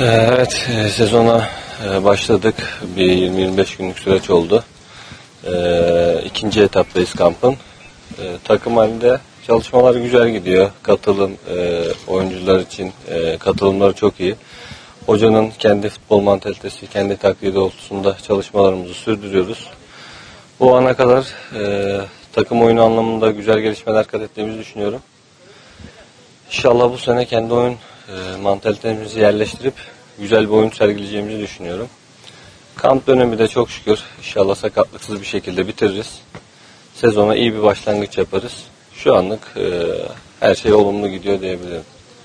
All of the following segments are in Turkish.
Evet, e, sezona e, başladık. Bir 20-25 günlük süreç oldu. Ee, İkinci etaptayız kampın. Ee, Takım halinde çalışmalar güzel gidiyor. Katılım e, oyuncular için katılımları çok iyi. Hocanın kendi futbol mantalitesi, kendi taktiği doğrultusunda çalışmalarımızı sürdürüyoruz. Bu ana kadar takım oyunu anlamında güzel gelişmeler kat ettiğimizi düşünüyorum. İnşallah bu sene kendi oyun e, mantalitemizi yerleştirip güzel bir oyun sergileyeceğimizi düşünüyorum. Kamp dönemi de çok şükür inşallah sakatlıksız bir şekilde bitiririz. Sezona iyi bir başlangıç yaparız. Şu anlık e, her şey olumlu gidiyor diyebilirim.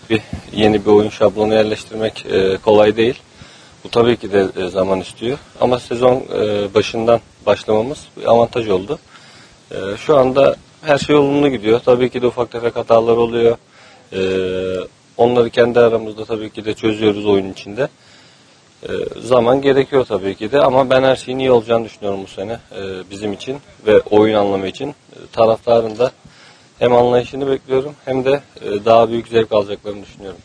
Bir yeni bir oyun şablonu yerleştirmek e, kolay değil. Bu tabii ki de e, zaman istiyor. Ama sezon e, başından başlamamız bir avantaj oldu. E, şu anda her şey olumlu gidiyor. Tabii ki de ufak tefek hatalar oluyor. E, onları kendi aramızda tabii ki de çözüyoruz oyun içinde. E, zaman gerekiyor tabii ki de ama ben her şeyin iyi olacağını düşünüyorum bu sene e, bizim için ve oyun anlamı için. E, taraftarın da hem anlayışını bekliyorum hem de e, daha büyük zevk alacaklarını düşünüyorum.